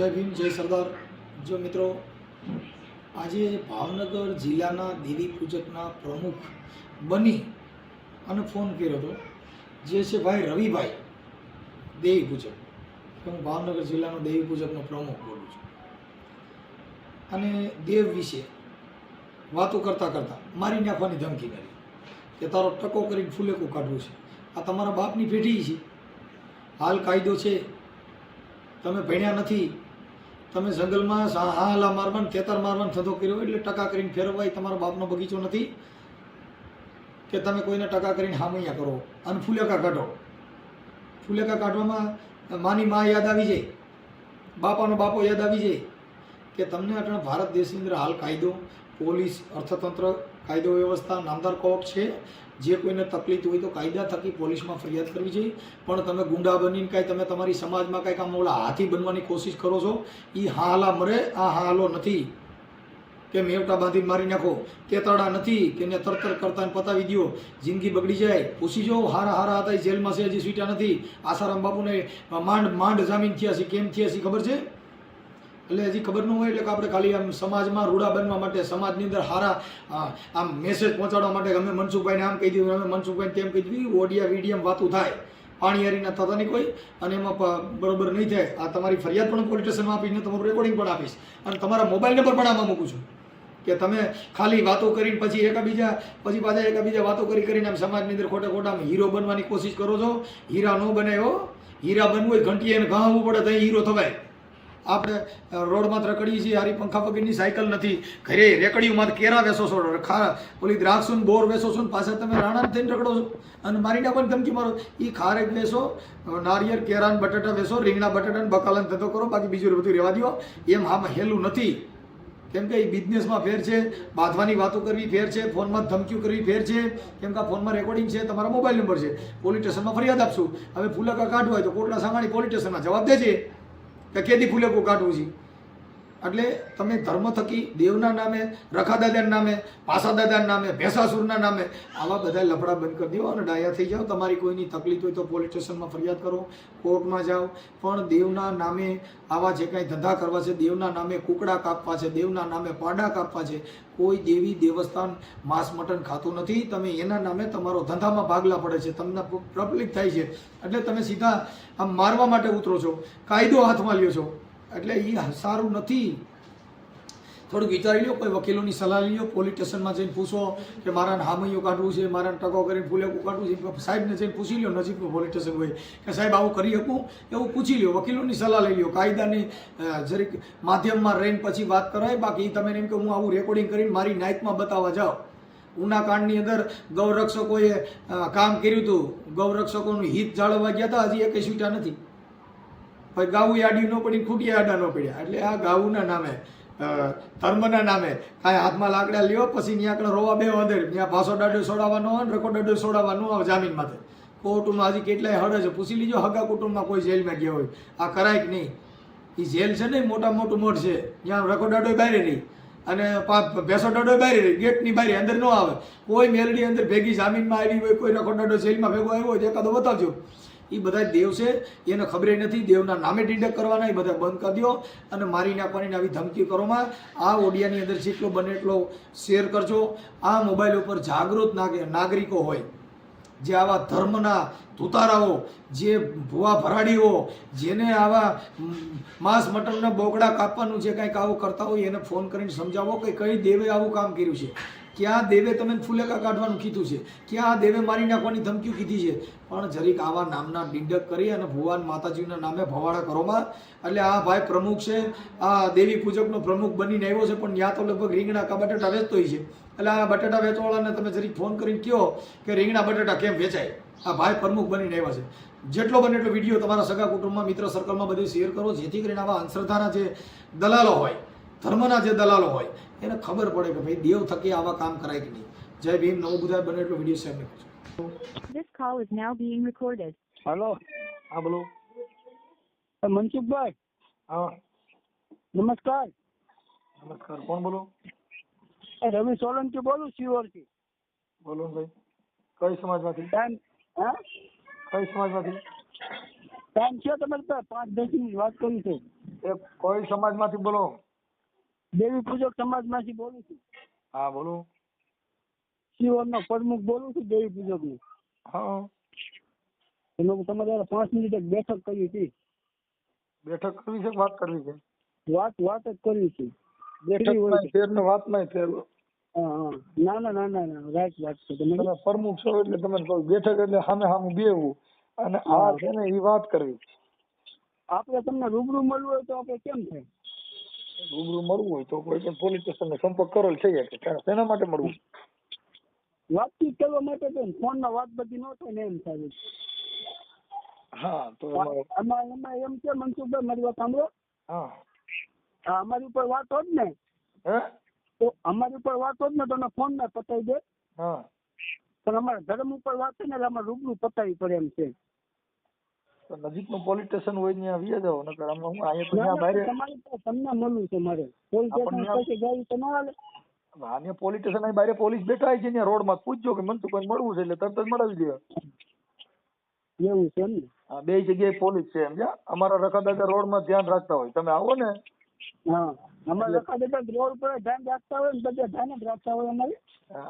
જય ભીમ, જય સરદાર. જો મિત્રો, આજે ભાવનગર જિલ્લાના દેવી પૂજકના પ્રમુખ બની અને ફોન કર્યો હતો, જે છે ભાઈ રવિભાઈ, દેવી પૂજક. હું ભાવનગર જિલ્લાનો દેવી પૂજકનો પ્રમુખ બોલું છું. અને દેવ વિશે વાતો કરતાં કરતાં મારી નાખવાની ધમકી કરી કે તારો ટકો કરીને ફૂલેકું કાઢવું છે. આ તમારા બાપની પેઢી છે. હાલ કાયદો છે. તમે ભણ્યા નથી. તમે જંગલમાં હાલા મારવાન, ખેતર મારવાન ધંધો કર્યો એટલે ટકા કરીને ફેરવાય તમારો બાપનો બગીચો નથી કે તમે કોઈને ટકા કરીને હામૈયા કરો અને ફૂલેકા કાઢો. ફૂલેકા કાઢવામાં માની મા યાદ આવી જાય, બાપાનો બાપો યાદ આવી જાય કે તમને આપણે ભારત દેશની અંદર હાલ કાયદો, પોલીસ, અર્થતંત્ર, કાયદો વ્યવસ્થા, નામદાર કોર્ટ છે જે કોઈને તકલીફ હોય તો કાયદા થકી પોલીસમાં ફરિયાદ કરવી જોઈએ. પણ તમે ગુંડા બનીને કાંઈ તમે તમારી સમાજમાં કાંઈક આમ ઓલા હાથી બનવાની કોશિશ કરો છો એ હાલા મરે, આ હાલો નથી. કે મેવટા બાંધી મારી નાખો તેતડા નથી, કે એને તરતર કરતા પતાવી દ્યો. જિંદગી બગડી જાય. પૂછી જો હારા હારા હતા જેલમાં છે, હજી સ્વીટા નથી. આસારામ બાપુને માંડ માંડ જામીન થયા છે, કેમ થયા છે ખબર છે? એટલે હજી ખબર ન હોય એટલે કે આપણે ખાલી આમ સમાજમાં રૂડા બનવા માટે, સમાજની અંદર હારા આમ મેસેજ પહોંચાડવા માટે અમે મનસુખભાઈને આમ કહી દીધું અમે મનસુખભાઈને તેમ કહી દીધું ઓડિયા વિડીયમ વાતું થાય. પાણી હારીના થતા નહીં કોઈ, અને એમાં બરોબર નહીં થાય. આ તમારી ફરિયાદ પણ પોલીસ સ્ટેશનમાં આપીશ ને તમારું રેકોર્ડિંગ પણ આપીશ. અને તમારા મોબાઈલ નંબર પણ આમાં મૂકું છું. કે તમે ખાલી વાતો કરીને પછી એકબીજા, પછી પાછા એકબીજા વાતો કરી કરીને આમ સમાજની અંદર ખોટા ખોટા આમ હીરો બનવાની કોશિશ કરો છો. હીરા ન બનાવ્યો હીરા બનવું હોય, ઘંટીએ એને ઘાવવું પડે તો હીરો થવાય. આપણે રોડમાં રખડીએ છીએ હારી પંખા વગરની સાયકલ નથી. ઘરે રેકડીઓમાં કેરા વેસો છો, ખા, ઓલી દ્રાક્ષો બોર વેસો છો ને પાછા તમે રાણા થઈને રખડો છો. અને મારીને પણ ધમકી મારો. એ ખારેક વેસો નારિયેળ કેરા ને બટાટા વેસો, રીંગણા બટાટા ને બકાલા ધંધો કરો, બાકી બીજું બધું રહેવા દો એમ આમાં હેલું નથી. કેમ કે એ બિઝનેસમાં ફેર છે, બાંધવાની વાતો કરવી ફેર છે, ફોનમાં ધમકીઓ કરવી ફેર છે. કેમ કે ફોનમાં રેકોર્ડિંગ છે, તમારા મોબાઈલ નંબર છે. પોલીસ સ્ટેશનમાં ફરિયાદ આપશું. હવે ફૂલકા કાઢવું હોય તો કોટલા સામાણી પોલીસ સ્ટેશનમાં જવાબ દેજે. કે કેદી ફૂલેકું કાઢવું છે? એટલે તમે ધર્મ થકી દેવના નામે, રખાદાદાના નામે પાસા દાદાના નામે, ભેસાસુરના નામે આવા બધા લફડા બંધ કરી દો અને ડાયા થઈ જાઓ. તમારી કોઈની તકલીફ હોય તો પોલીસ સ્ટેશનમાં ફરિયાદ કરો, કોર્ટમાં જાઓ. પણ દેવના નામે આવા જે કાંઈ ધંધા કરવા છે, દેવના નામે કુકડા કાપવા છે, દેવના નામે પાડા કાપવા છે, કોઈ દેવી દેવસ્થાન માંસ મટન ખાતું નથી. તમે એના નામે તમારો ધંધામાં ભાગલા પડે છે, તમને પ્રબલિત થાય છે. એટલે તમે સીધા આમ મારવા માટે ઉતરો છો, કાયદો હાથમાં લ્યો છો. એટલે એ સારું નથી. થોડુંક વિચારી લો કોઈ વકીલોની સલાહ લ્યો, પોલીસ સ્ટેશનમાં જઈને પૂછો કે મારાને હામૈયું કાઢવું છે મારા ટકો કરીને ફૂલેકું કાઢવું છે સાહેબને જઈને પૂછી લો નજીકનું પોલીસ સ્ટેશન હોય, કે સાહેબ, આવું કરી શકું? એવું પૂછી લ્યો, વકીલોની સલાહ લઈ લો કાયદાની જરીક માધ્યમમાં રહીને પછી વાત કરાય, બાકી તમે એમ કે હું આવું રેકોર્ડિંગ કરીને મારી નાઇટમાં બતાવવા જાઓ ઉનાકાંડની અંદર ગૌરક્ષકોએ કામ કર્યું હતું. ગૌરક્ષકોનું હિત જાળવવા ગયા હતા, હજી એ છૂટ્યા નથી. ભાઈ ગાવું યાડી ન પડી ખૂટી આડા ન પડ્યા. એટલે આ ગાવુંના નામે ધર્મના નામે કાંઈ હાથમાં લાકડા લ્યો, પછી ત્યાં આગળ રોવા બે અંદર ત્યાં ભાષો દાડો છોડાવવાનો હોય ને રેકોર્ડ દાડો છોડાવવાનો આવે જામીન માટે કોર્ટમાં હજી કેટલાય હડે છે. પૂછી લીજો, હગા કુટુંબમાં કોઈ જેલમાં ગયા હોય. આ કરાય કે નહીં? એ જેલ છે ને મોટા મોટું મોટ છે. ત્યાં રકો દાડો બહાર રહી. અને ભેંસો દાડો બહાર રહી. ગેટની બહાર અંદર ન આવે. કોઈ મેલડી અંદર ભેગી જામીનમાં આવી હોય, કોઈ રેકોર્ડ દાડો જેલમાં ભેગો આવ્યો હોય એકાદો બતાવજો. એ બધા દેવ છે, એને ખબર નથી, દેવના નામે ડિડક્ટ કરવાના એ બધા બંધ કરી દો અને મારી નાખવાની આવી ધમકી કરોમાં. આ ઓડિયાની અંદર જેટલો બને એટલો શેર કરજો. આ મોબાઈલ ઉપર જાગૃત નાગ- નાગરિકો હોય, જે આવા ધર્મના તુતારાઓ જે ભુવા ભરાડીઓ, જેને આવા માંસ મટનના બોકડા કાપવાનું જે કંઈક આવું કરતા હોય, એને ફોન કરીને સમજાવો કે કઈ દેવે આવું કામ કર્યું છે. ક્યાં દેવે તમે ફૂલેકા કાઢવાનું કીધું છે ક્યાં દેવે મારી નાખવાની ધમકી કીધી છે. પણ જરીક આવા નામના ડિંડક કરી અને ભુવાન માતાજીના નામે ભવાડા કરોમાં એટલે આ ભાઈ પ્રમુખ છે, આ દેવી પૂજકનો પ્રમુખ બનીને આવ્યો છે, પણ ત્યાં તો લગભગ રીંગણા કા બટાટા વેચતો છે. એટલે આ બટાટા વેચવાવાળાને તમે જરીક ફોન કરીને કહો કે રીંગણા બટાટા કેમ વેચાય? આ ભાઈ પ્રમુખ બનીને આવ્યા છે. જેટલો બને એટલો વીડિયો તમારા સગા કુટુંબમાં, મિત્ર સર્કલમાં બધું શેર કરો, જેથી કરીને આવા અંધશ્રદ્ધાના જે દલાલો હોય, ધર્મના જે દલાલો હોય એને ખબર પડે કે ભાઈ દેવ થકી આવા કામ કરાય કે નહીં. જય ભીમ નવું બુધાય બને એટલો વીડિયો શેર કરજો. This call is now being recorded. Hello હા બોલો. મનસુખભાઈ? હા. નમસ્કાર. નમસ્કાર કોણ બોલો? એ રવિ સોલંકી બોલું શિવરથી. બોલો ને ભાઈ. કઈ સમાજમાંથી? ટાઈમ હા? કઈ સમાજમાંથી? ટાઈમ છે તમારે પાસે પાંચ દસ મિનિટ વાત કરી છે. એ કોઈ સમાજમાંથી બોલો. દેવી પૂજક સમાજમાંથી બોલું છું. હા બોલો. શિવરનો પ્રમુખ બોલું છું દેવી પૂજકનો. હા. એનો તમારે પાંચ મિનિટ એક બેઠક કરી હતી. બેઠક કરવી છે વાત કરવી છે? વાત વાત જ કરવી છે. બેઠક. ફેર ને વાત ફેર હા ના ના ના ના ના. રાઈટ વાત છે. તમે પ્રમુખ છો એટલે તમે બેઠક એટલે સામે સામે બેવું અને આ છે ને એ વાત કરવી. આપણે તમને રૂબરૂ મળવું હોય તો આપણે કેમ થાય? રૂબરૂ મળવું હોય તો કોઈ પણ પોલીસ સ્ટેશનનો સંપર્ક કરેલ છે કે તારે શેના માટે મળવું? વાતચીત કરવા માટે તો ફોનમાં વાત બધી ન થાય ને એમ થાય. હા તો એમાં એમાં એમ છે મનસુખભાઈ મારી વાત સાંભળો. હા. અમારી ઉપર વાત હોત ને હે? તો અમારી ઉપર વાત હોત ને તો ફોનમાં પતાવી દે. હા. પણ અમારા ધર્મ ઉપર વાત છે ને એટલે અમારે રૂબરૂ પતાવી પડે એમ છે. તો નજીકનું પોલીસ સ્ટેશન હોય ત્યાં આવી જાવ નકર અમે હું અહીંયા તો ત્યાં બહાર તમને મળવું છે મારે. પોલીસ સ્ટેશન પછી તો ના હાલે. અહીંયા પોલીસ સ્ટેશન અહીં બહાર પોલીસ બેઠા છે ને રોડમાં. પૂછજો કે મનસુખભાઈ મળવું છે એટલે તરત જ મળાવી દે. એવું છે એમ ને? હા બે જગ્યાએ પોલીસ છે સમજ્યા અમારા રખાદાદા રોડમાં ધ્યાન રાખતા હોય. તમે આવો ને. હા અમારા રખા દેતા રોડ ઉપર ધ્યાન રાખતા હોય ને બધા ધ્યાન જ રાખતા હોય અમારે.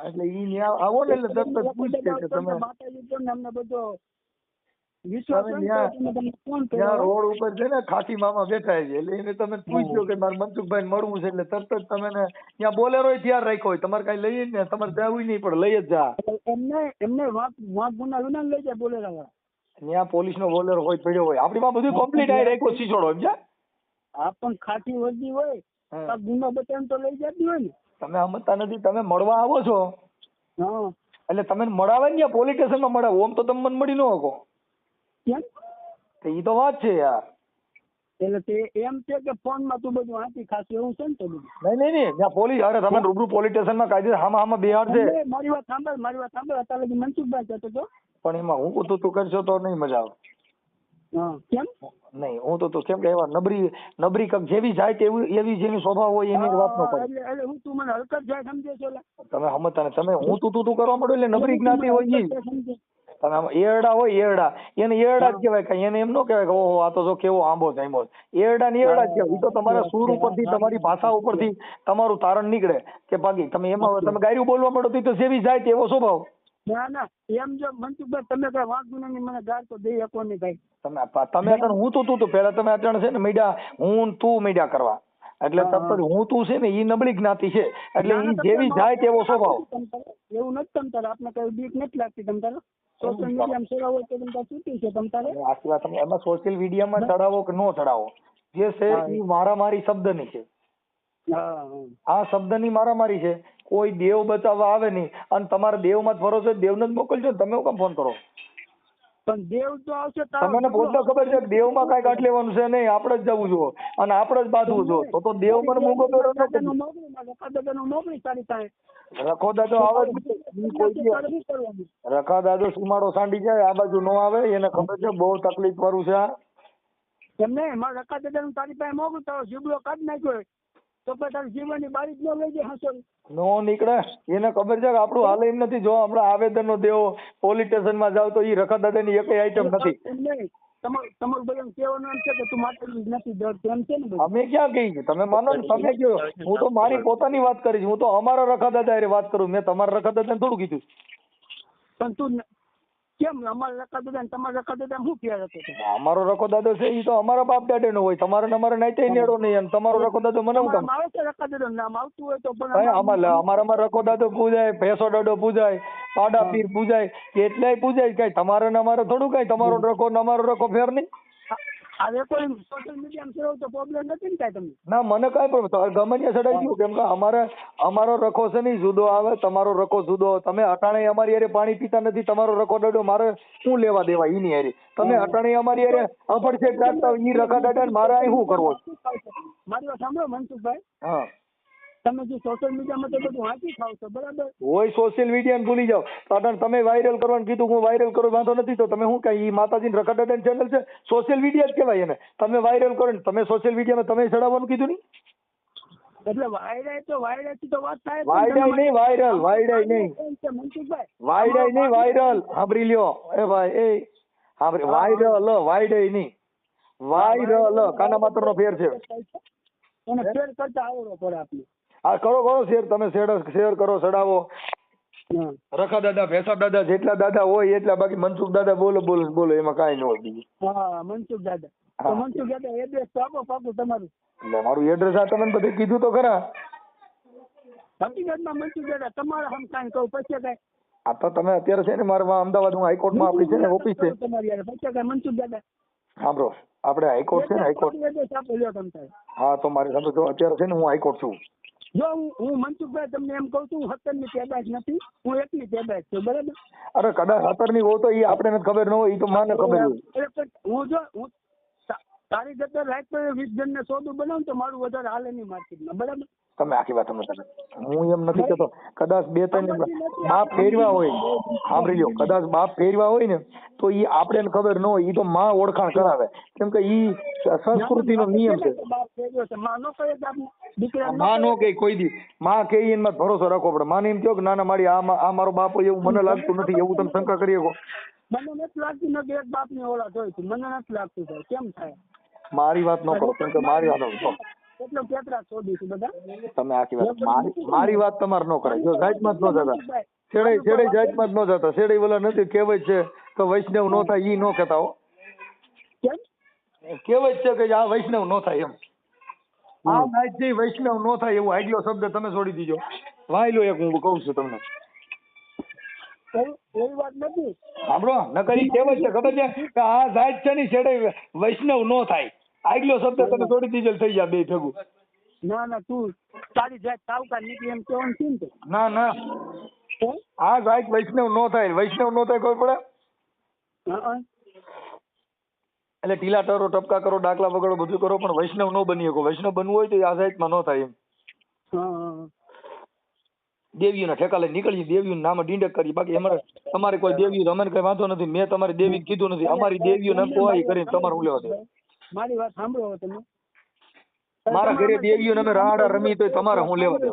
એટલે ઈ આવો ને એટલે તરત જ પૂછશે કે તમે માતાજી પર અમને બધો રોડ ઉપર છે ને ખાટી મામા બેઠા છે એટલે એને તમે પૂછ્યો કે મારે મનસુખભાઈ મળવું છે એટલે તરત જ તમે ને ત્યાં બોલેરો તૈયાર રાખ્યો હોય. તમારે કઈ લઈએ ને તમારે જવું નહીં પણ લઈ જ જા. એમને એમને વાત વાત ગુના વિના લઈ જાય બોલેરા વાળા ત્યાં પોલીસ નો બોલેરો હોય પડ્યો હોય. આપણી માં બધું કમ્પ્લીટ આવી રાખ્યો સીચોડો એમ છે આ પણ ખાટી વર્દી હોય ગુનો બતાવીને તો લઈ જતી હોય ને. તમે સમજતા નથી તમે મળવા આવો છો. એટલે તમે મળાવે ને પોલીસ સ્ટેશનમાં મળાવો ઓમ તો તમે મને મળી ન શકો. કેમ? તો ઈ તો વાત છે યાર. એટલે તે એમ છે કે ફોનમાં તું બધું વાંચી ખાસું એવું છે ને તો બધું? નહીં નહીં નહીં. ત્યાં પોલીસ અરે તમે રૂબરૂ પોલીસ સ્ટેશનમાં કાયદે હામાં હામાં બિહાર છે. મારી વાત સાંભળ મારી વાત સાંભળ. અત્યારે લગી મનસુખભાઈ કહેતો તો પણ એમાં હું તું તું કરશો તો નહીં મજા આવે. હા કેમ? નહીં હું તો તો કેમ કે એવા નબરી નબરી કક જેવી જાય તેવી એવી જેની સ્વભાવ હોય એની વાત ન કરે. એટલે એટલે હું તું મને હલકત જાય સમજે છો તમે સમજતા ને તમે હું તું તું તું કરવા પડ્યું એટલે નબરી જ્ઞાતિ હોય તમે આમ એરડા હોય એરડા. એને એરડા જ કહેવાય કાંઈ. એને એમ ન કહેવાય કે ઓહો આ તો જો કેવો આંબો જામ્યો. એરડા ને એરડા જ કહેવાય. એ તો તમારા સૂર ઉપરથી તમારી ભાષા ઉપરથી તમારું તારણ નીકળે કે બાકી તમે એમાં તમે ગાયરું બોલવા માંડો તો જેવી જાય તેવો સ્વભાવ. ના ના એમ જો મનસુખભાઈ તમે કઈ વાંધો નહીં મને ગાર તો દઈ શકો નહીં ભાઈ તમે તમે હું? તું તું તું પેલા તમે અત્યારે છે ને મીડિયા હું તું મીડિયા કરવા. એટલે તરત હું. તું છે ને એ નબળી જ્ઞાતિ છે. એટલે ના, ના, તમે જેવી જાય તેવો સ્વભાવ. એવું નથી તમ તારે. આપણે કઈ બીક નથી લાગતી તમ તારે. સોશિયલ મીડિયામાં ચડાવો તો તમ તારે છૂટી છે તમ તારે. આખી વાત એમાં સોશિયલ મીડિયામાં ચડાવો કે નો ચડાવો જે છે એ મારામારી શબ્દની છે. આ શબ્દની મારામારી છે. કોઈ દેવ બચાવવા આવે નહીં. અને તમારે દેવમાં જ ભરોસો છે દેવને જ મોકલજો તમે હું કામ ફોન કરો? પણ દેવ તો આવશે તમને પોતે ખબર છે દેવમાં કાંઈ કાઢ લેવાનું છે નહીં આપણે જ જવું જો અને આપણે જ બાંધવું જો તો તો દેવ મને મૂકો પેરો ન દાદાનું કરી મોકલી મારે દાદાનું તારી પાસે રખો દાદો આવે રખા દાદો સુમાડો સાંડી જાય આ બાજુ નો આવે એને ખબર છે બહુ તકલીફ વાળું છે આ. એમ નહીં મારા દાદા નું તારી પાસે મોકલું તારો જીબડો કાઢી નાખ્યો તો પછી તારી જીવનની બારી જ ન લઈ જાય હસો નો નીકળે. એને ખબર છે કે આપણું હાલ એમ નથી. જો હમણાં આવેદન નો દેવો પોલીસ સ્ટેશનમાં જાવ તો ઈ રખા દાદાની એકય આઈટમ નથી. તમારું તમારું બધાને કહેવાનું એમ છે કે તું માતાજી નથી ડરતો એમ છે ને અમે ક્યાં કહી તમે માનો ને તમે કહો હું તો મારી પોતાની વાત કરીશ. હું તો અમારા રખા દાદા વાત કરું. મેં તમારા રખા દાદાને થોડું કીધું. પણ તું ન- કેમ? અમારા રકા દાદા ને તમારા રકા દાદા શું ફેર હતો અમારો રકો દાદો છે એ તો અમારા બાપ દાદા નો હોય. તમારે ને અમારે નેડો નહીં અને તમારો રકો દાદો મને કામ? આવે છે રકા દાદા નામ આવતું હોય તો પણ અમારા લે, અમારામાં રખો દાદો પૂજાય ભેંસો દાડો પૂજાય પાડા પીર પૂજાય કેટલાય પૂજાય કઈ તમારે ને અમારે થોડું કઈ તમારો રખો ને અમારો રખો ફેર નહીં. આ- આ સોશિયલ મીડિયામાં ચડાવો તો પ્રોબ્લેમ નથી ને કાંઈ તમને? ના મને કાંઈ પણ ગમે ત્યાં ચડાઈ ગયું કેમ કે અમારે અમારો રખો છે નહીં જુદો આવે તમારો રખો જુદો તમે અટાણે અમારી હારે પાણી પીતા નથી તમારો રખો દાડો મારે શું લેવા દેવા ઈની હારે? તમે અટાણે અમારી યારે અફડછેદ કાઢતા ઈ રખા દાડા ને મારે અહીં શું કરવો? મારી વાત સાંભળો મનસુખભાઈ. હા. તમે જે સોશિયલ મીડિયામાં તો બધું વાંચી ખાવ છો બરાબર? હોય સોશિયલ મીડિયા ભૂલી જાઓ. તો તમે વાયરલ કરવાનું કીધું હું વાયરલ કરું વાંધો નથી. તો તમે શું કઈ માતાજી રખા ચેનલ છે? સોશિયલ મીડિયા જ કહેવાય એને. તમે વાયરલ કરો ને તમે સોશિયલ મીડિયામાં તમે ચડાવવાનું કીધું નહીં? એટલે વાયરાય તો વાયરાથી તો વાત થાય જ નહીં, વાયરલ, વાયરાય નહીં. મનસુખભાઈ? વાયડાય નહીં વાયરલ સાંભળી લ્યો. એ ભાઈ એ. સાંભળી વાયરલ વાયડાય નહીં. વાય ર લ કાના માત્ર નો ફેર છે. એને ફેર કરતા આવડો પડે આપને. આ કરો કરો શેર. તમે શેર શેર કરો સડાવો. રખા દાદા ભેસા દાદા જેટલા દાદા હોય એટલા બાકી મનસુખ દાદા બોલો બોલો બોલો એમાં કાંઈ ન હોય બીજું. હા મનસુખ દાદા. તો મનસુખ દાદા એડ્રેસ તો આપો પાકું તમારું. એટલે મારું એડ્રેસ આ તમે બધે કીધું તો ખરા. હકીકતમાં મનસુખ દાદા તમારા હમ કાંઈ કહું? પછી કાંઈ? આ તો તમે અત્યારે છે ને મારા અમદાવાદ હું હાઈકોર્ટમાં આપણી છે ને ઓફિસ છે. તમારી યાર. પછી કાંઈ મનસુખ દાદા? સાંભળો આપણે હાઈકોર્ટ છે ને હાઈકોર્ટ. હા તો મારે સાંભળો અત્યારે છે ને હું હાઈકોર્ટ છું. જો હું હું મનસુખભાઈ તમને એમ કહું છું સત્તરની પેદાશ નથી હું એકની પેદાશ છું બરાબર? અરે કદાચ સત્તરની હો તો એ આપણે નથી ખબર ન હોય એ તો માને ખબર હોય. હું જો હું તારી જગ્યા રાત વીસ જણ ને સોદું બનાવું તો મારું વધારે હાલે નહીં માર્કેટમાં બરાબર? તમે આખી વાત સમજ હું એમ નથી કહેતો કદાચ બે ત્રણ બાપ ફેરવા હોય. સાંભળી લો કદાચ બાપ ફેરવા હોય ને તો એ આપણે ખબર ન હોય એ તો માં ઓળખાણ કરાવે. કેમ કે ઈ સંસ્કૃતિનો નિયમ છે. માં નો કહે કે માં કોઈ દી. માં કે ઈ એમાં ભરોસો રાખવો પડે. માને એમ કહો કે નાના ના મારી આ આ મારો બાપ હોય એવું મને લાગતું નથી એવું તમે શંકા કરી શકો. મને નથી લાગતું નથી એક બાપની ઓલાદ હોય છે. મને નથી લાગતું કેમ થાય? મારી વાત ન કરો કેમ કે મારી વાત જો, એટલે પેતરા શોધી છે બધા. તમે આખી વાત મારી મારી વાત તમારે ન કરાય જો જાતમાં જ ન જતા. છેડે છેડે જાતમાં જ ન જતા. છેડે બોલા નથી કહેવત છે કે વૈષ્ણવ નો થાય ઈ નો કહેતા હો. કેમ? છે કે આ વૈષ્ણવ નો થાય એમ. આ નાઈટથી વૈષ્ણવ નો થાય એવું આગલો શબ્દ તમે છોડી દીજો. વાયલો એક હું કહું છું તમને. એવું- એવી વાત નથી. સાંભળો નકરી ઈ છે ખબર છે? કે આ જાત છે ને છેડે વૈષ્ણવ નો થાય. આગલો શબ્દ તને છોડી દીજો થઈ જાય બે ભેગું. ના ના તું તારી જાત સાવકાર નીકળી એમ કેવાનું છે ને. ના ના? આ જાત વૈષ્ણવ નો થાય વૈષ્ણવ નો થાય ખબર પડે. એટલે ટીલા ટરો ટપકા કરો ડાકલા વગડો બધું કરો પણ વૈષ્ણવ નો બની શકો. વૈષ્ણવ બનવું હોય તો આ જાતમાં નો થાય એમ. દેવીઓના ઠેકા લઈ નીકળી દેવીઓના નામે ડીંડક કરી બાકી અમારે તમારે કોઈ દેવી અમને કઈ વાંધો નથી. મેં તમારી દેવી કીધું નથી. અમારી દેવીઓ એમ કોઈ કરીને તમારે ઉલ્યો છે મારી વાત સાંભળો તમે. મારા ઘરે દેવીઓ અમે રાડા રમી તો તમારે હું લેવા દઉં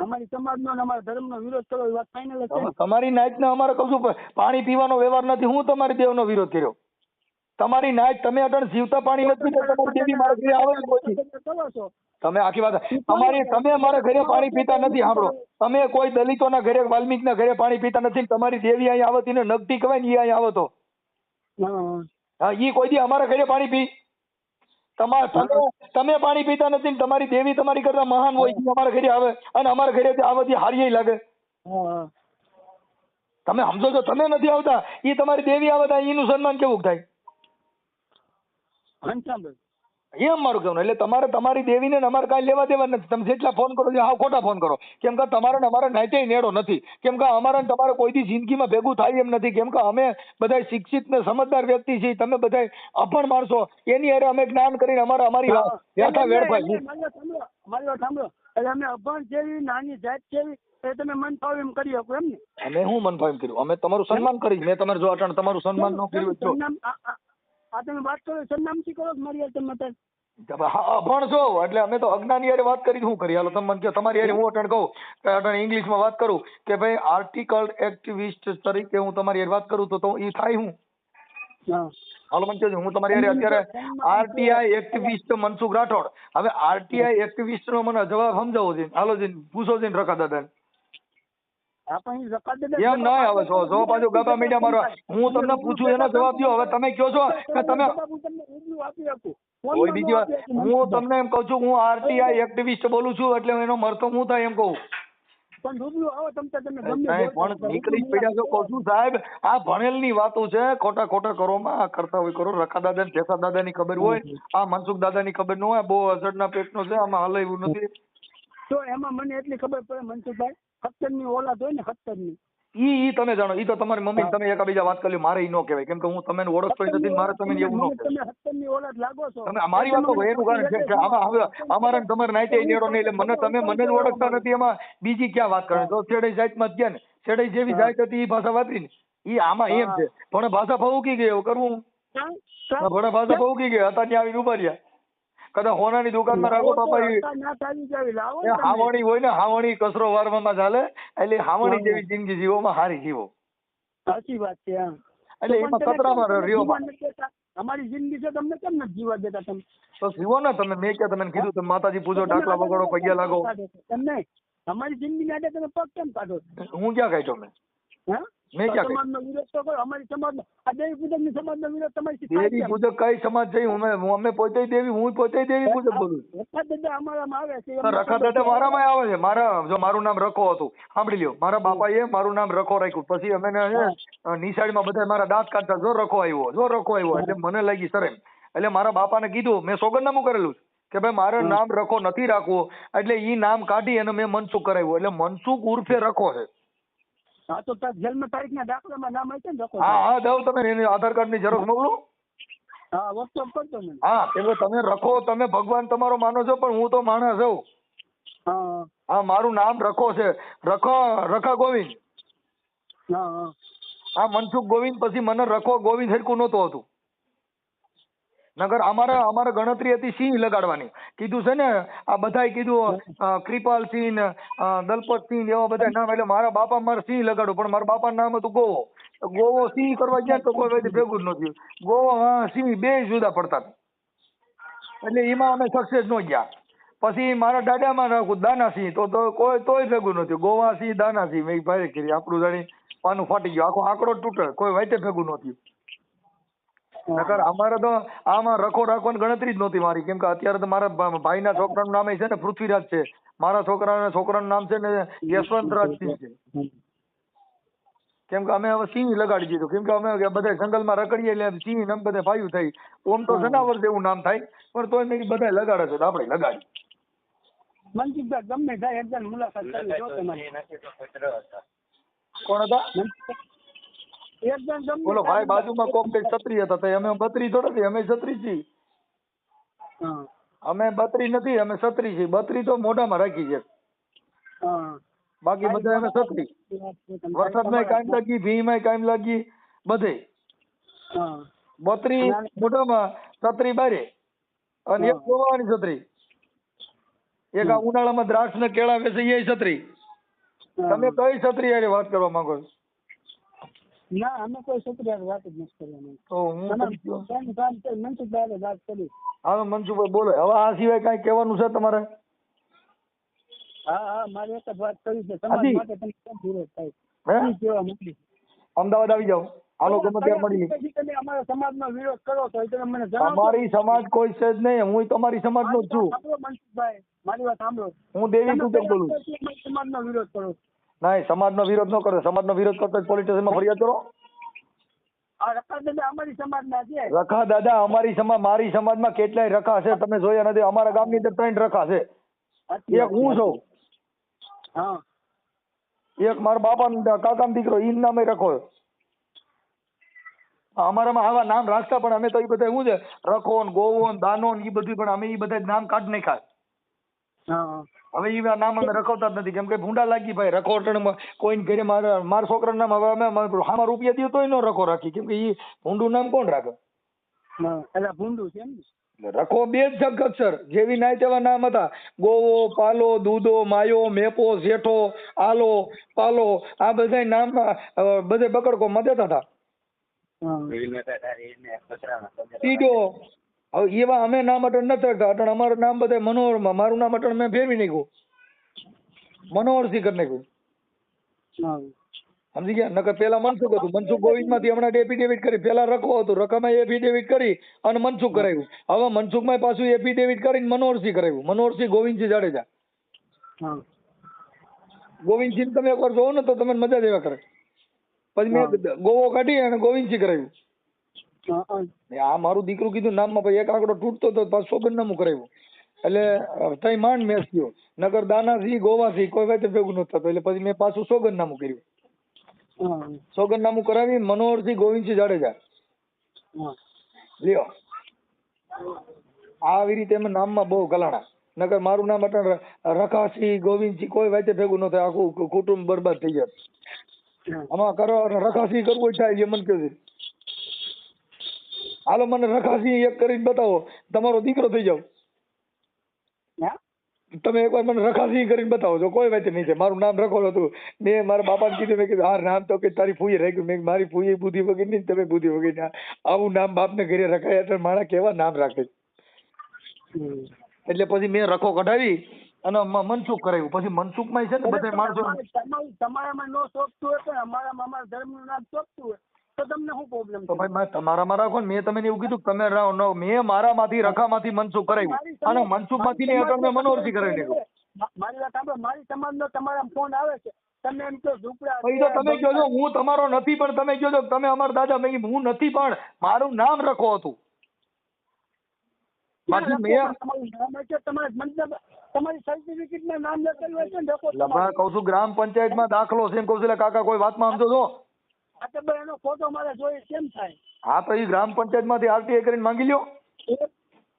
અમારી સમાજ નો અમારા ધર્મનો વિરોધ કરો એ વાત ફાઈનલ છે તમારી નાઈટને અમારે કશું પાણી પીવાનો વ્યવહાર નથી. હું તમારી દેવનો વિરોધ કર્યો. તમારી નાચ તમે અટણ જીવતા પાણી નથી પીતા તમારી દેવી મારા ઘરે આવે તમે આખી વાત તમારી તમે મારા ઘરે પાણી પીતા નથી સાંભળો. તમે કોઈ દલિતોના ઘરે વાલ્મીકના ઘરે પાણી પીતા નથી તમારી દેવી અહીં આવતી ને નગટી કહેવાય ને એ અહીં આવતો. હા, ઈ કોઈ દી અમારા ઘરે પાણી પી. તમારા તમે પાણી પીતા નથી ને તમારી દેવી તમારી કરતા મહાન હોય ઈ અમારા ઘરે આવે. અને અમારા ઘરે આવતી હારી લાગે. તમે સમજો છો તમે નથી આવતા. ઈ તમારી દેવી આવે એનું સન્માન કેવું થાય? ઘનશ્યામભાઈ. અમારું કહેવાનું? એટલે તમારે તમારી દેવીને અમારે કાંઈ લેવા દેવા નથી. તમે જેટલા ફોન કરો છો હાવ ખોટા ફોન કરો. કેમ કે તમારે અમારે નાચે નેડો નથી. કેમ કે અમારે તમારે કોઈ દી જિંદગીમાં ભેગું થાય એમ નથી. કેમ કે અમે બધા શિક્ષિત ને સમજદાર વ્યક્તિ છીએ. તમે બધા અભણ માણસો. એની અરે અમે જ્ઞાન કરીને અમારે અમારી વ્યથા વેડફાય. મારી સાંભળો. એટલે અમે અભણ જેવી નાની જાત જેવી એ તમે મન ફાવે એમ કરી શકો એમ ને? અમે હું મન ફાવે કર્યું? અમે તમારું સન્માન કરી. મેં તમારે જો અટાણ તમારું સન્માન ન કર્યું આ- તમે વાત કરો સરનામથી કરો મારી હારે તમે અત્યારે? અભણ છો. એટલે અમે તો અજ્ઞાની યારે વાત કરી શું કરી? હાલો તમે મને કહો તમારી યારે હું અટણ કહું? કે અટણ ઇંગ્લિશમાં વાત કરું કે ભાઈ આર્ટિકલ એક્ટિવિસ્ટ તરીકે હું તમારી યારે વાત કરું તો તો એ થાય હું? હાલો મને કહેજો હું તમારી યારે અત્યારે આરટીઆઈ એક્ટિવિસ્ટ મનસુખ રાઠોડ. હવે આરટીઆઈ એક્ટિવિસ્ટ નો મને જવાબ સમજાવો છે હાલો જઈને પૂછો જઈને રકા દાદા આ પણ ઈ રકાત દાદા એમ ના હવે જો જો પાછું ગબા મીડિયા મારવા. હું તમને પૂછું એનો જવાબ દો હવે તમે કહો છો કે તમે. કોઈ બીજી વાત હું તમને એમ કહું છું હું આરટીઆઈ એક્ટિવિસ્ટ બોલું છું એટલે એનો મરતો હું થાય એમ કહું. પણ નીકળી પડ્યા છો છું સાહેબ આ ભણેલની વાતો છે ખોટા ખોટા કરોમાં આ કરતા હોય કરો રખા દાદા ને દાદા ની ખબર હોય આ મનસુખ દાદાની ખબર ન હોય બહુ અસડના પેટનો છે આમાં હાલે એવું નથી. તો એમાં મને એટલી ખબર પડે મનસુખભાઈ? ખતરની ઓલાદ હોય ને ખતરની. ઈ ઈ તમે જાણો ઈ તો તમારી મમ્મી તમે એકાબીજા વાત કરી. મારે ઈ નો કહેવાય. કેમ કે હું તમને ઓળખતો નથી મારે તમે એવું નો તમે હત્તરની ઓલાદ લાગો છો. તમે મારી વાત તો એનું કારણ છે કે આમાં હવે અમારે તમારે નાઈટે નેડો નહીં એટલે મને તમે મને જ ઓળખતા નથી એમાં બીજી ક્યાં વાત કરે તો છેડે જાતમાં જ ગયા ને છેડે જેવી જાત હતી ઈ ભાષા વાપરી ને. ઈ આમાં એમ છે. પણ ભાષા ફાવકી ગઈ એવું કરવું ભણે ભાષા ફાવકી ગઈ હતા ત્યાં આવીને ઊભા રહ્યા. કદાચ હોનાની દુકાનમાં રાખો બાપા તો. હાવણી હોય ને હાવણી કચરો વારવામાં ચાલે એટલે હાવણી જેવી જિંદગી જીવોમાં હારી જીવો. સાચી વાત છે એટલે એમાં તમે રહ્યો? અમારી જિંદગી છે તમને કેમ નથી જીવા દેતા તમે? તો જીવો ને તમે મેં ક્યાં તમને કીધું તમે માતાજી પૂજો ડાકલા વગાડો પગ્યા લાગો? તમને અમારી જિંદગી માટે તમે પગ કેમ કાઢો હું ક્યાં કાઢ્યો મેં? હા? મેં ક્યાં સમાજનો વિરોધ તો કરો અમારી સમાજનો આ દેવી પૂજકની સમાજનો વિરોધ તમારી દેવી પૂજક કઈ સમાજ છે? અમે- અમે પોતે દેવી હું પોતે દેવી પૂજક બોલું રખા દાદા અમારામાં આવે છે રખા દાદા મારામાં આવે છે. મારા જો મારું નામ રખો હતું. સાંભળી લ્યો. મારા બાપાએ મારું નામ રખો રાખ્યું. પછી અમે ને માં બધા મારા દાંત કાઢતા જો રખો આવ્યો. જો રખો આવ્યો. એટલે મને લાગી શરમ એટલે મારા બાપાને કીધું મેં સોગંદનામું કરેલું છે કે ભાઈ મારે નામ રખો નથી રાખવું. એટલે ઈ નામ કાઢી અને મેં મનસુખ કરાવ્યું. એટલે મનસુખ ઉર્ફે રખો છે. હા તો તાર જન્મ તારીખના દાખલામાં નામ હશે ને લખો હા હા દઉં તમે એની આધાર કાર્ડની ઝેરોક્ષ મોકલું. હા વોટ્સઅપ કરજો મને. હા એટલે કે તમે રખો તમે ભગવાન તમારો માનો છો પણ હું તો માણસ છું. હા. હા મારું નામ રખો છે. રખો રખા ગોવિંદ. હા હા. મનસુખ ગોવિંદ પછી મને રખો ગોવિંદ હરકું નહોતું હતું. નગર અમારે અમારે ગણતરી હતી સિંહ લગાડવાની. કીધું છે ને, આ બધાય કીધું ક્રિપાલ સિંહ દલપત સિંહ એવા બધા નામ એટલે મારા બાપા મારે સિંહ લગાડું, પણ મારા બાપાનું નામ હતું ગોવો. ગોવો સિંહ કરવા ગયા તો કોઈ વખતે ભેગું જ ન ગોવો, હા, સિંહ બે જુદા પડતા એટલે એમાં અમે સક્સેસ ન ગયા. પછી મારા દાદામાં નાખું દાનાસિંહ તો તો કોઈ, તોય ભેગું નહોતું ગોવા સિંહ દાનાસિંહ મેં ભાઈ કરી આપણું જાણી પાનું ફાટી ગયું. આખો આંકડો તૂટે, કોઈ વાતે ભેગું નહોતું નકર અમારે તો આમાં રખો રાખવાની ગણતરી જ નહોતી મારી. કેમ કે અત્યારે તો મારા ભાઈના છોકરાનું નામ છે ને પૃથ્વીરાજ છે. મારા છોકરાના છોકરાનું નામ છે ને યશવંતરાજ સિંહ છે. કેમ કે અમે હવે સિંહ લગાડી દીધું. કેમ કે અમે બધા જંગલમાં રખડીએ એટલે સિંહ નામ બધા ફાયું થઈ. ઓમ તો જનાવર જેવું નામ થાય પણ તોય મેં બધા લગાડે છે આપણે લગાડી મનસુખભાઈ ગમે થાય એકદમ મુલાકાત કરી જો તમારી કોણ હતા. એકદમ બોલો ભાઈ બાજુમાં કોક કઈ છત્રી હતા તો અમે બત્રી થોડા છીએ અમે છત્રી છીએ. અમે બત્રી નથી અમે છત્રી છીએ. બત્રી તો મોઢામાં રાખી છે. બાકી બધા અમે છત્રી. વરસાદમાં કાયમ લાગી ભીમાં કાયમ લાગી બધે. બત્રી મોઢામાં છત્રી બારે. અને એક ગોવાની છત્રી. એક આ ઉનાળામાં દ્રાક્ષ ને કેળા વેચે એ છત્રી. તમે કઈ છત્રી હારે વાત કરવા માંગો છો? ના અમે કોઈ છોકરી વાત જ નથી કરવાની. તો હું મનસુખભાઈ વાત કરી. હવે મનસુખભાઈ બોલો. હવે આ સિવાય કઈ કહેવાનું છે તમારે? હા હા મારે એક જ વાત કરી છે. તમારી માટે તમે કેમ વિરોધ થાય. અમદાવાદ આવી જાઓ. આલો ગમે ત્યાં મળી તમે અમારા સમાજનો વિરોધ કરો તો તમે મને જણાવો તમારી સમાજ કોઈ છે જ નહીં. હું તમારી સમાજનો જ છું. મનસુખભાઈ. મારી વાત સાંભળો. હું દેવી કુટુંબ બોલું. સમાજનો વિરોધ કરો. નહીં સમાજનો વિરોધ ન કરે. સમાજનો વિરોધ કરતો પોલીસ ફરિયાદ કરો. રખા દાદા અમારી સમાજના છે. રખા દાદા અમારી સમાજ મારી સમાજમાં કેટલાય રખા છે તમે જોયા નથી. અમારા ગામની અંદર ત્રણ રખા છે. એક હું છું. હા. એક મારા બાપા કાકાનો દીકરો ઈ નામે રખો. અમારામાં આવા નામ રાખતા પણ અમે તો એ બધા શું છે? રખો ને ગોવો દાનો એ બધું પણ અમે એ બધા નામ કાઢ નાખ્યા. હા. હવે એ નામ અમે રખવતા જ નથી. કેમ કે ભૂંડા લાગી ભાઈ રખોટણમાં. કોઈને ઘરે મારા મારા છોકરાનું નામ હવે અમે હામાં રૂપિયા દઈએ તોય ન રખો રાખી. કેમ કે એ ભૂંડું નામ કોણ રાખે? એટલે ભૂંડું છે એમ રખો બે જ જગ અક્ષર. જેવી નાય તેવા નામ હતા. ગોવો પાલો દૂધો માયો મેપો જેઠો આલો પાલો. આ બધા નામ બધે બકડકો માં દેતા હતા ટીડો હવે એવા અમે નામ અટણ નથી કરતા અટણ અમારું નામ બધા મનોહરમાં મારું નામ અટણ મેં ફેરવી નાખ્યું. મનોહરસિંહ કરી નાખ્યું. સમજી ગયા? નકર પેલા મનસુખ હતું. મનસુખ ગોવિંદમાંથી હમણાં એફિડેવિટ કરી. પેલા રખો હતું. રકામાં એફિડેવિટ કરી અને મનસુખ કરાવ્યું. હવે મનસુખમાં પાછું એફિડેવિટ કરીને મનોહરસિંહ કરાવ્યું. મનોહરસિંહ ગોવિંદસિંહ જાડેજા. ગોવિંદસિંહ તમે એકવાર જોવો ને તો તમને મજા જ એવા કરે. પછી મેં ગોવો કાઢી અને ગોવિંદસિંહ કરાવ્યું. ને આ મારું દીકરું કીધું નામમાં પછી એક આંકડો તૂટતો તો પાછું સોગંદનામું કરાવ્યું. એટલે તઈ માંડ મેસ થયો. નગર દાનાથી ગોવાથી કોઈ વાતે ભેગું નતું થતું. એટલે પછી મેં પાછું સોગંદનામું કર્યું. સોગંદનામું કરાવી મનોહરથી ગોવિંદસિંહ જાડેજા. લ્યો. આવી રીતે એમ નામમાં બહુ ગલાણા. નગર મારું નામ અટણ રખાસિંહ ગોવિંદસિંહ કોઈ વાતે ભેગું ન થાય. આખું કુટુંબ બરબાદ થઈ જાય. આમાં કરો રખાસી રખાસિંહ કરવું થાય જે મને કહે છે હાલો મને રખાસિંહ એક કરીને બતાવો. તમારો દીકરો થઈ જાવ તમે એકવાર મને રખાસિંહ કરીને બતાવો છો કોઈ વાત નહીં છે. મારું નામ રખો હતું મેં મારા બાપાને કીધું મેં કીધું હાર નામ તો કે તારી ફૂઈ રાખ્યું મેં મારી ફૂઈ બુદ્ધિ વગર નહીં તમે બુદ્ધિ વગર આવું નામ બાપને ઘરે રખાય એટલે મારા કેવા નામ રાખે. એટલે પછી મેં રખો કઢાવી અને મ- મનસુખ કરાવ્યું. પછી મનસુખમાં છે ને બધા માણસો તમારે- તમારે- તમારામાં નો શોભતું હોય અમારા અમારામાં અમારા ધર્મનું નામ શોભતું હોય. તો તમને શું પ્રોબ્લેમ તો ભાઈ મેં તમારામાં રાખો ને મેં તમને એવું કીધું કે તમે રહો ન- મેં મારામાંથી રખામાંથી મનસુખ કરાવ્યું. અને મનસુખમાંથી નહીં અટલ મેં મનોહરથી કરાવી નાખ્યું. મારી વાત સાંભળો મારી સમાજનો તમારા ફોન આવે છે. તમે એમ ઝૂંપડા તો તમે કહો છો હું તમારો નથી પણ તમે કહો છો તમે અમારા દાદા મેં હું નથી પણ મારું નામ રખો હતું. બાકી મેં તમારું તમારા મતલબ તમારી સર્ટિફિકેટમાં નામ લખેલું ને લખો કહું છું ગ્રામ પંચાયતમાં દાખલો છે એમ કહું છું કાકા કોઈ વાતમાં સમજો છો? આ તો ભાઈ એનો ફોટો મારે જોઈએ કેમ થાય? હા તો એ ગ્રામ પંચાયતમાંથી આરટીઆઈ કરીને માંગી લ્યો.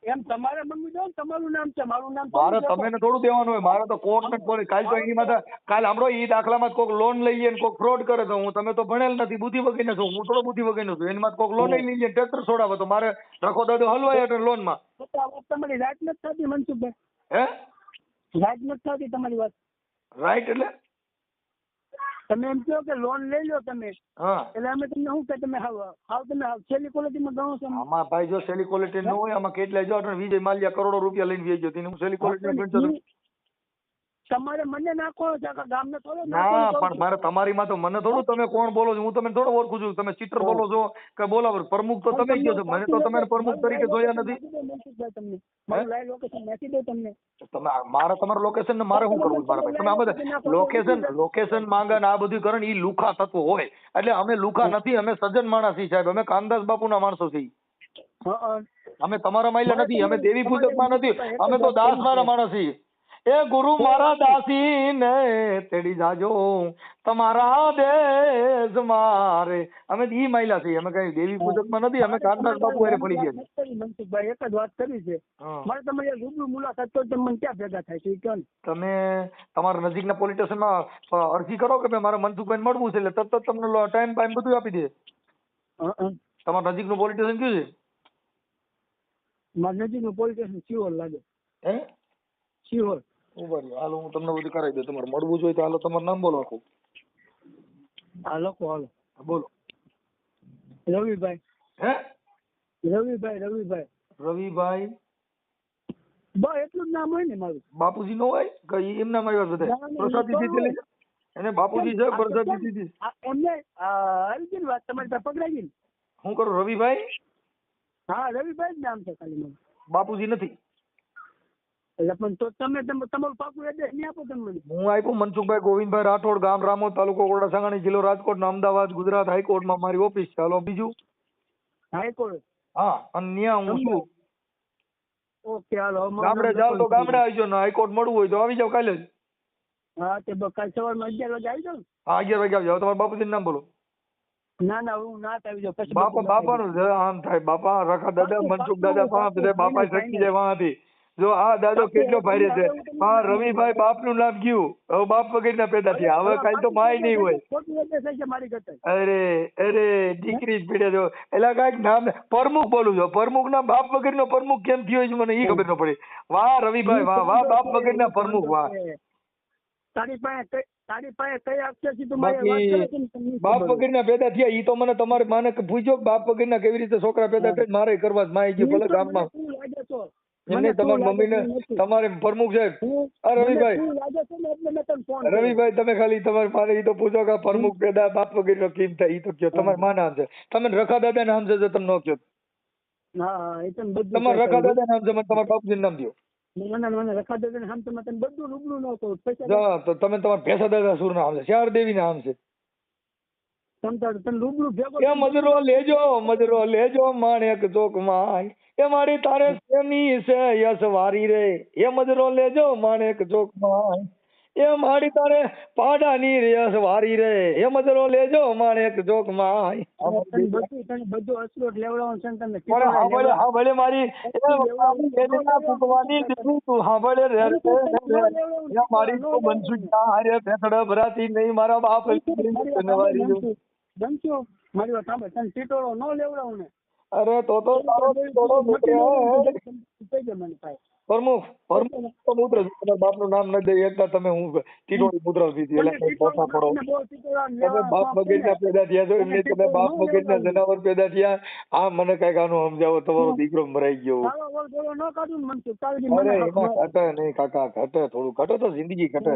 એમ તમારે મંગી દો તમારું નામ છે મારું નામ મારે તમે થોડું દેવાનું હોય મારે તો કોર્ટ ને કોર્ટ કાલ તો એની માથે કાલ સાંભળો એ દાખલામાં કોઈક લોન લઈ લે કોઈક ફ્રોડ કરે તો હું તમે તો ભણેલ નથી બુદ્ધિ વગર છું હું થોડો બુદ્ધિ વગર છું. એની માથે કોઈક લોન લઈ લે ટ્રેક્ટર છોડાવે તો મારે રખો દાદો હલવાય એટલે લોનમાં. તમારી રાઈટ નથી થતી મનસુખભાઈ. હે? રાઈટ નથી થતી તમારી વાત. રાઈટ એટલે? તમે એમ કહો કે લોન લઈ લો તમે. હા. એટલે અમે તમને શું કે તમે હાવ હાવ તમે હાવ છેલ્લી ક્વોલિટીમાં ગણો છો આમાં ભાઈ જો સેલી ક્વોલિટી ન હોય આમાં કેટલા જો અટણ વિજય માલ્યા કરોડો રૂપિયા લઈને વેચ્યો. તેને હું છેલ્લી ક્વોલિટી ગણતો. તમારે મને નાખો ગામને થોડો ના પણ મારે તમારીમાં તો મને થોડું તમે કોણ બોલો છો? હું તમને થોડો ઓળખું છું. તમે ચિત્ર બોલો છો કે બોલાવો પ્રમુખ તો તમે કહો છો. મને તો તમે પ્રમુખ તરીકે જોયા નથી. તમે મારે તમારું લોકેશન ને મારે શું કરવું મારા ભાઈ તમે આ બધા લોકેશન લોકેશન માંગે ને આ બધું કરે ને ઈ લુખા તત્વો હોય. એટલે અમે લુખા નથી અમે સજ્જન માણસ છીએ સાહેબ. અમે કાનદાસ બાપુના માણસો છીએ. અમે તમારા માયલા નથી અમે દેવી પૂજકમાં નથી. અમે તો દાસ મારા માણસ. છીએ એ ગુરુ મારા દાસી ને તેડી જાજો. તમારા દેશ મારે. અમે ઈ મહિલા છીએ. અમે કઈ દેવી પૂજકમાં નથી. અમે કાનદાસ બાપુ હારે પડી ગયા મનસુખભાઈ એક જ વાત કરી છે. મારે તમારી રૂબરૂ મુલાકાત તો તમે મને ક્યાં ભેગા થાય છે? એ તમે તમારા નજીકના પોલીસ સ્ટેશનમાં અરજી કરો કે ભાઈ મારે મનસુખભાઈ મળવું છે એટલે તરત જ તમને ટાઈમ ટાઈમ બધું આપી દે. તમારા નજીકનું પોલીસ સ્ટેશન કયું છે? મારા નજીકનું પોલીસ સ્ટેશન સિહોર લાગે. હે? સિહોર ઊભા રહ્યો હાલો હું તમને બધું કરાવી દઉં. તમારે મળવું જોઈએ તો હાલો તમારું નામ બોલો આખું. હા લખો હાલો. બોલો. રવિભાઈ. હે? રવિભાઈ રવિભાઈ. રવિભાઈ? બસ એટલું જ નામ હોય ને મારું. બાપુજી નો હોય? કે ઈ એમના માં આવ્યા બધા ના, ના, પ્રસાદી ઈ તો દીધેલી છે એને બાપુજી છે આ પ્રસાદી કેમ? દીધી. આ એમને આ આવી ગઈ ને વાત તમારી પાસે પકડાઈ ગઈ ને? હું કરું રવિભાઈ? હા રવિભાઈ જ નામ છે ખાલી મારું બાપુજી નથી. એટલે પણ તો તમે તમે તમારું પાકું એડ્રેસ નહીં આપો તમે મને. હું આપ્યું મનસુખભાઈ ગોવિંદભાઈ રાઠોડ ગામ રામોદ તાલુકો કોરડા સાંગાણી જિલ્લો રાજકોટ અમદાવાદ ગુજરાત હાઈકોર્ટમાં મારી ઓફિસ છે. હાલો બીજું? હાઈકોર્ટ? હા અને ન્યા હું છું. ઓકે હાલો ગામડે જાવ તો ગામડે આવી ને હાઈકોર્ટ મળવું હોય તો આવી જાવ કાલે જ. હા તે કાલ સવારમાં અગિયાર વાગે આવી જાઉં હા અગિયાર વાગે આવી જાવ તમારા બાપુજીનું નામ બોલો. ના ના હું ના આવી જાઉં. પછી બાપા નું બાપાનું આમ થાય. બાપા રખા દાદા મનસુખ દાદા બધા બાપા શક્તિ જાય વાંથી. જો આ દાદો કેટલો ભારે છે. હા રવિભાઈ બાપનું નામ કયું? હવે બાપ વગરના પેદા થયા. હવે કાલ તો માય નહીં હોય. અરે અરે દીકરી જ પીડે છો. એલા કાંઈક નામ પ્રમુખ બોલું છો. પ્રમુખ ના બાપ વગરનો પ્રમુખ કેમ થયો છે મને ઈ ખબર ન પડી. વાહ રવિભાઈ વાહ વાહ બાપ વગરના પ્રમુખ વાહ. તારી પાસે તારી પાસે કઈ અક્ષરથી તું મારી બાપ વગરના પેદા થયા. ઈ તો મને તમારે માને પૂછ્યો બાપ વગરના કેવી રીતે છોકરા પેદા કરી મારે કરવા માય ગયું. ભલે ગામમાં. એમને મને તમારી મમ્મીને તમારે પ્રમુખ સાહેબ. આ રવિભાઈ. રવિભાઈ તમે ખાલી તમારે મારે એ તો પૂછો કે પ્રમુખ દાદા બાપ વગેરે કેમ થાય એ તો કયો. તમારે માં નામ છે. તમે રખા દાદા નામ છે તમે ન કયો. તમારે રખા દાદા નામ છે મને તમારા બાપુજીનું નામ દો રખા દેજે ને આમ તો બધું રૂબરૂ ન કહું. તમે તમારા ભેસા દાદા સુર નામ છે ચાર દેવી નામ છે. તમ તને રૂબરૂ ભેગો એ મજરો લેજો મજરો લેજો માણેક ચોકમાં એ મારી તારે સેમી છે યસ વારી રે. એ મજરો લેજો માણેક ચોકમાં એ મારી તારે પાડાની રે યસ વારી રે. એ મજરો લેજો માણેક જોકમાં બધું બધું અસરોટ લેવડાવવાનું છે પણ હાંભળે હાંભળે મારી ફૂંકવાની દીકરી તું હાંભળે રે મારી તો બનશું. હારે ભેંસડા ભરાતી નહીં મારા બાપ તને વારી મારી વાત સાંભળ. તને ટીટોળો ન લેવડાવું ને. અરે તો તો તારો મને ભાઈ. પ્રમુખ પરમુખ તો મુદ્રા. તમારા બાપનું નામ ન દઈ એકતા તમે હું ટીટોળી મુદ્રા દીધી એટલે કઈ પાછા પડો. તમે બાપ વગરના પેદા થયા છો એમને તમે બાપ વગરના જનાવર પેદા થયા આ મને કંઈક આનું સમજાવો તમારો દીકરો મરાઈ ગયો. અરે એમાં ઘટે નહીં કાકા ઘટે થોડું ઘટે તો જિંદગી ઘટે.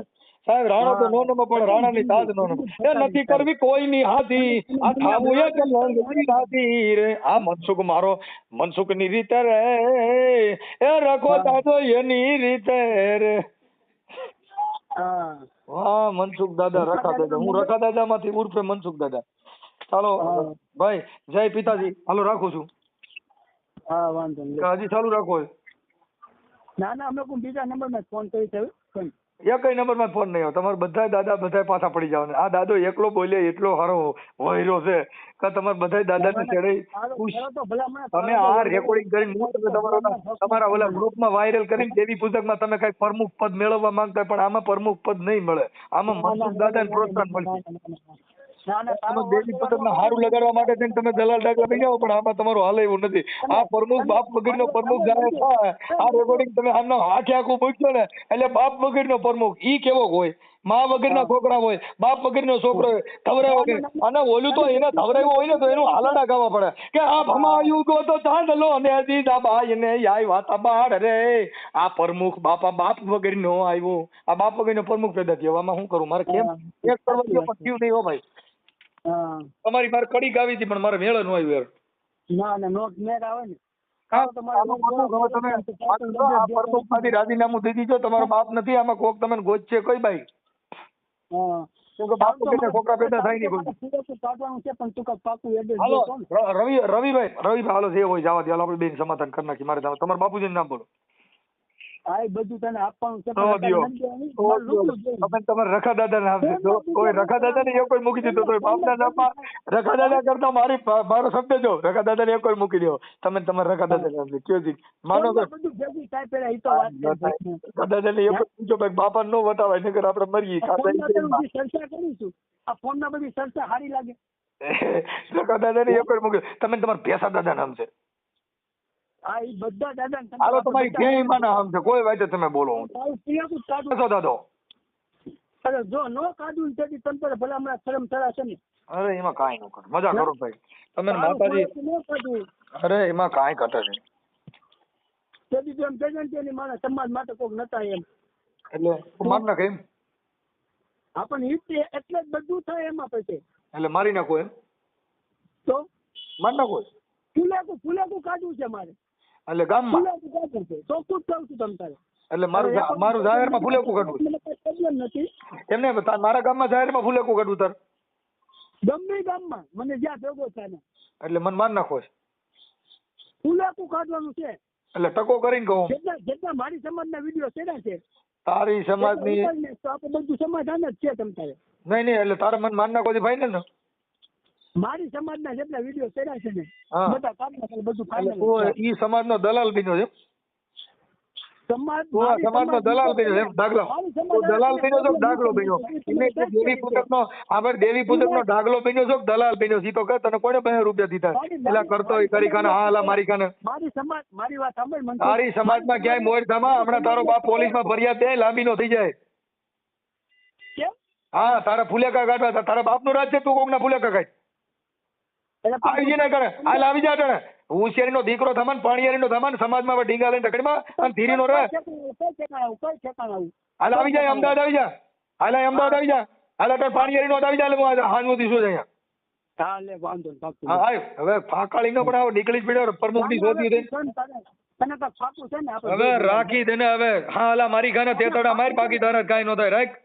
સાહેબ રાણા તો નો નમો પણ રાણાની સાથ નો એ નથી કરવી કોઈની હાથી. આ થાવું એક લોંગની હાથી રે. આ મનસુખ મારો મનસુખની રીતે રે. એ રખો દાદો એની રીતે રે. હા. મનસુખ દાદા રખા દાદા હું રખા દાદા માંથી ઉર્ફે મનસુખ દાદા. ચાલો. ભાઈ જય પિતાજી. હાલો રાખું છું. હા વાંધો હજી ચાલુ રાખો. ના ના અમે બીજા નંબરમાં ફોન કરી છે? એકય નંબરમાં ફોન નહીં આવે. તમારે બધા દાદા બધા પાછા પડી જાવ આ દાદો એકલો બોલે એટલો હારો વહેરો છે કે તમારે બધા દાદા ને ચડે ખુશ. તમે આ રેકોર્ડિંગ કરીને હું તમે તમારા તમારા ઓલા ગ્રુપમાં વાયરલ કરીને દેવી પૂજકમાં તમે કઈ પ્રમુખ પદ મેળવવા માંગતા પણ આમાં પ્રમુખ પદ નહીં મળે. આમાં મનસુખ દાદા પ્રોત્સાહન મળશે. તમે દેવી પૂજકમાં હારું લગાડવા માટે થઈને તમે દલાલ ડાકલા થઈ જાઓ પણ આમાં તમારું હાલે એવું નથી. આ પ્રમુખ બાપ વગરનો પ્રમુખ જાહેર થાય આ રેકોર્ડિંગ તમે આમનો આખે આખું મૂક્યો ને એટલે બાપ વગરનો પ્રમુખ ઈ કેવો હોય? મા વગરના છોકરા હોય બાપ વગરનો છોકરો હોય વગર અને ઓલું તો એને ધવરાયું હોય ને તો એનું હાલાડા ગાવા પડે. કે આ ભમાયું ગો તો ચાંદલો ને દીદા બાઈ ને આઈ વાતા બાળ રે. આ પ્રમુખ બાપા બાપ વગરનો આવ્યો. આ બાપ વગરનો પ્રમુખ પેદા થયો. આમાં શું કરું? મારે કેમ એક કરવા પણ થયું નહીં હો ભાઈ. તમારી મારે કડી ગાવી હતી પણ મારે મેળ ન આવ્યો યાર. ના ના નોટ મેળ આવે ને. તમે રાજીનામું દઈ દીધો તમારો બાપ નથી આમાં કોક કઈ બાઈ? કોઈ. સિરિયસલી કાઢવાનું છે. ર- રવિ રવિભાઈ રવિભાઈ હાલો જે હોય જવા દે હાલો આપણે બેન સમાધાન કરી નાખી મારે તમારા બાપુજીનું નામ બોલો. બધું તને આપવાનું છે. તમે તમારા રખા દાદા કોઈ રખા દાદા ને એ કોઈ મૂકી દીધો તો બાપના નામમાં રખા દાદા કરતા મારી મારો શબ્દ જો. રખા દાદા ને એ કોઈ મૂકી દો. તમે તમારા રખા દાદા નામ છે કયો જી. માનો કે બધું ભેગું થાય પેલા ઈ તો વાત છે ભાઈ. રખા દાદા ને એ કોઈ પૂછો ભાઈ બાપા નો વટાવાય નકર આપણે મરીએ. ચર્ચા કરીશું આ ફોનમાં બધી ચર્ચા સારી લાગે. રખા દાદા ને એ કોઈ મૂકી તમે તમારા ભેસા દાદા નામ છે. હા એ બધા દાદા તમે હાલો તમારી ક્યાંયમાં નામ છે કોઈ વાતે તમે બોલો હું જ કાઢવું. બેસો દાદો અરે જો નો કાઢવું ને તેથી તમ તારે ભલા હમણાં શરમ થશે ને. અરે એમાં કાંઈ ન કરો. મજા કરો ભાઈ. તમે માતાજી ખોરાક નો કાઢવું અરે એમાં કાંઈ ઘટે નહીં. તેથી જો એમ કહેજે ને તેની માણસ સમાજ માટે કોક નતા એમ. એટલે? માર મારી એમ? આપણને જ એટલે જ બધું થાય એમાં પછી. એટલે મારી નાખો એમ? તો? મારી નાખો. ફુલેકું ફુલેકું કાઢવું છે મારે. એટલે ગામમાં? છે ચોખ્ખું જ કહું છું તમ તારે. એટલે મારું મારું જાહેરમાં ફૂલેકું કાઢવું પ્રોબ્લેમ નથી. એમને મારા ગામમાં જાહેરમાં ફૂલેકું કાઢવું તાર. ગમે ગામમાં. મને જ્યાં ભેગો થાય એટલે મને મારી નાખો છે. ફૂલેકું કાઢવાનું છે. એટલે ટકો કરીને કહું. જેટલા જેટલા મારી સમાજના વીડિયો ચડ્યા છે? તારી સમાજની આપણે બધું સમાધાન જ છે તમ તારે. નહીં નહીં એટલે તારા મને મારી નાખો ફાઈનલ ને મારી સમાજના જેટલા વીડિયો કર્યા છે ને. બધા કાઢી નાખે બધું એટલે ફાઇનલ ઈ સમાજનો દલાલ બન્યો છે સમાજ નો સમાજનો દલાલ બન્યો છે દાખલો દલાલ બન્યો છો દાખલો બન્યો? દેવી પૂજકનો આ ભાઈ દેવી પૂજકનો દાખલો બન્યો છો દલાલ બન્યો છે? તો કે તને કોને બે રૂપિયા દીધા? એલા કરતો હોય કરી હા મારી કાને મારી સમાજ મારી વાત સાંભળ મનસુખ. તારી સમાજમાં ક્યાંય મોર થામા હમણાં તારો બાપ પોલીસમાં ફરિયાદ દે લાંબી નો થઈ જાય. હા તારા ફુલેકા કાઢવા તારા બાપનું રાજ છે તું કોકના ફુલેકા કાઢ. એટલે આવી જઈને કરે. હાલ આવી જા તને હોશિયારીનો દીકરો થમાન પાણીયારીનો થમાન સમાજમાં હવે ઢીંગા લઈને રખડમાં અને ધીરી નો આવું? હાલ આવી જાય અમદાવાદ આવી જા. હાલ અમદાવાદ આવી જા. હાલ અટણ પાણીયારી નો આવી જા. એટલે હું હાલ સુધી દીશું અહીંયા. હા લે વાંધો. હા હવે ફાકાળી નો પણ આવો નીકળી જ પડ્યો. પ્રમુખની શોધી થઈ. તને તને- તને ફાકું છે ને હવે રાખી દે ને હવે. હા હાલા મારી ખાને તેતડા માર બાકી તારે કાઈ નો થાય. રાખ.